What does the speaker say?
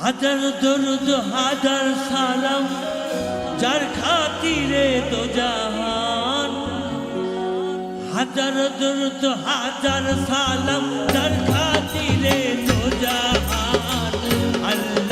হাজার দরুদ, হাজার সালাম, যার খাতিরে তো জাহান। হাজার দরুদ, হাজার সালাম, যার খাতিরে তো জাহান। আল্লাহ